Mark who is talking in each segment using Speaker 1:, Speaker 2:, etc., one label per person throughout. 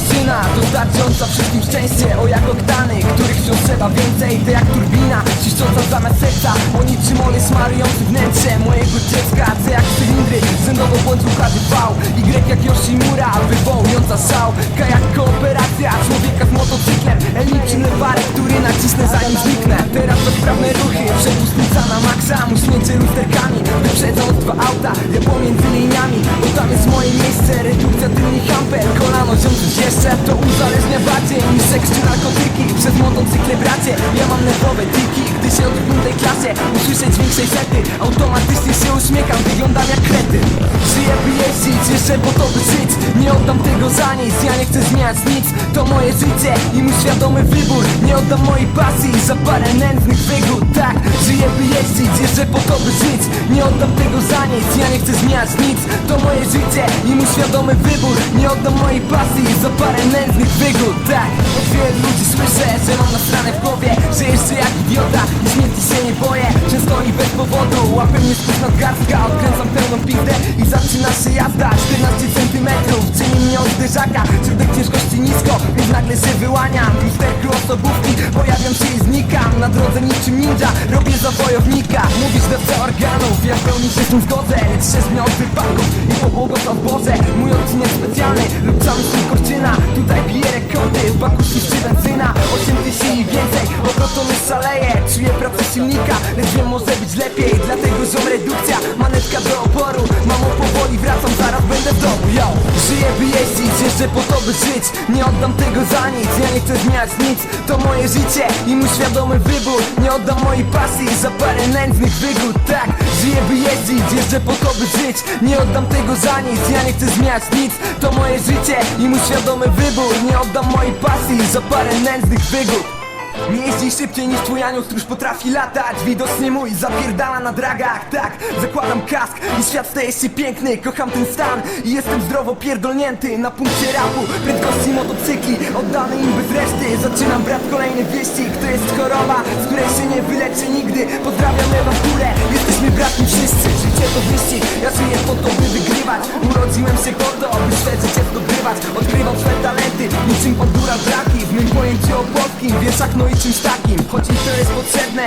Speaker 1: maszyna Dostarcząca wszystkim szczęście. O jak oktany, których wciąż trzeba więcej. To jak turbina, ciszcząca zamiast serca. O niczym olej smarujący wnętrze Mojego dziecka, co jak cylindry Rzędowo błąd ruchaty V Y jak Yoshimura Wywołująca szał K jak kooperacja Wizja człowieka z motocyklem. Elipczym lewarek, który nacisnę zanim zniknę. Teraz bezprawne ruchy, przepustnica na maksa Musnięcie lusterkami, wyprzedzą dwa auta Ja pomiędzy liniami, bo tam jest moje miejsce Redukcja tylnych hamper, kolano ziąć jeszcze To uzależnia bardziej niż seks czy narkotyki Przez motocykle bracie, ja mam nerwowe tiki Gdy się odbył tej klasie, usłyszę dźwięk sety, Automatycznie się uśmiecham, wyglądam jak krety. Żyję by jeździć, jeszcze po to by żyć. Nie oddam tego za nic, ja nie chcę zmieniać nic. To moje życie i mój świadomy wybór. Nie oddam mojej pasji za parę nędznych wygód. Tak, żyję by jeździć, jeszcze po to by żyć. Nie oddam tego za nic, ja nie chcę zmieniać nic. To moje życie i mój świadomy wybór. Nie oddam mojej pasji za parę nędznych wygód. Tak, od wielu ludzi słyszę, że mam nasrane w głowie Że jeszcze jak idiota i śmierci się nie boję. Często i bez powodu, łapę mnie spójrz nadgarstka Odkręcam pełną pizdę i zaczyna się jazda. 14 centymetrów, czyni mnie od zderzaka ciężkości nisko, więc nagle się wyłaniam lusterku osobówki pojawiam się i znikam. Na drodze niczym ninja, robię za wojownika. Mówisz dewce organów, ja w pełni się z tym zgodzę. Lecz się zmiał od wypadków i pobłogosław Boże. Mój odcinek specjalny lub cały korczyna Tutaj bije rekordy, w baku świszczy obrotony szaleje. Czuję pracę silnika, lecz wiem może być lepiej. Dlatego ziom redukcja, manetka do oporu. Mamo powoli wracam, zaraz będę w domu, yo! Żyję by jeździć, jeszcze po to by żyć. Nie oddam tego za nic, ja nie chcę zmieniać nic. To moje życie i mój świadomy wybór. Nie oddam mojej pasji za parę nędznych wygód. Tak, żyję by jeździć, jeszcze po to by żyć. Nie oddam tego za nic, ja nie chcę zmieniać nic. To moje życie i mój świadomy wybór. Nie oddam mojej pasji za parę nędznych wygód nie jeździ szybciej niż twój anioł potrafi latać. Widocznie mój zapierdala na dragach. Tak, zakładam kask i świat staje się piękny. Kocham ten stan i jestem zdrowo pierdolnięty. Na punkcie rapu, prędkości motocykli Oddany im bez reszty. Zaczynam brać kolejny wyścig. To jest choroba, z której się nie wyleczy nigdy. Pozdrawiam lewa w górę, jesteśmy bratni wszyscy. Życie to wyścig, ja żyję po to by wygrywać. Urodziłem się po by swe życie zdobywać Odkrywam swe talenty, niczym pandura braki W mym pojęciu o polskim, wieszak no i czymś takim. Choć mi to jest potrzebne,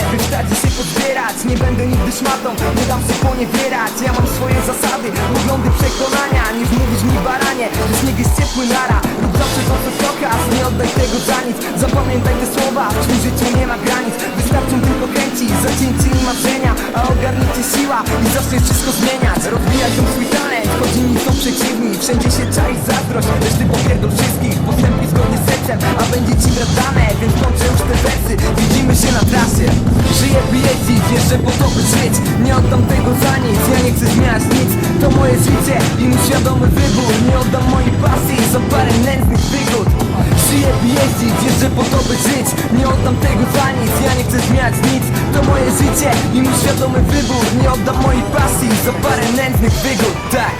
Speaker 1: by się pozbierać. Nie będę nigdy szmatą, nie dam się poniewierać. Ja mam swoje zasady, poglądy, przekonania Nie wmówisz mi baranie, że śnieg jest ciepły nara Rób zawsze to co pokaz, nie oddaj tego za nic. Zapamiętaj te słowa, w tym życiu nie ma granic. Wystarczą tylko chęci, zacięcie i marzenia A ogarnięcie siła i zacznie wszystko zmieniać. Rozwijać ten swój talent, choć inni są przeciwni Wszędzie się czai zazdrość, lecz ty Nie oddam tego za nic, ja nie chcę zmieniać nic. To moje życie i mój świadomy wybór. Nie oddam mojej pasji za parę nędznych wygód Żyję by jeździć, jeszcze po to by żyć. Nie oddam tego za nic, ja nie chcę zmieniać nic. To moje życie i mój świadomy wybór. Nie oddam mojej pasji za parę nędznych wygód, tak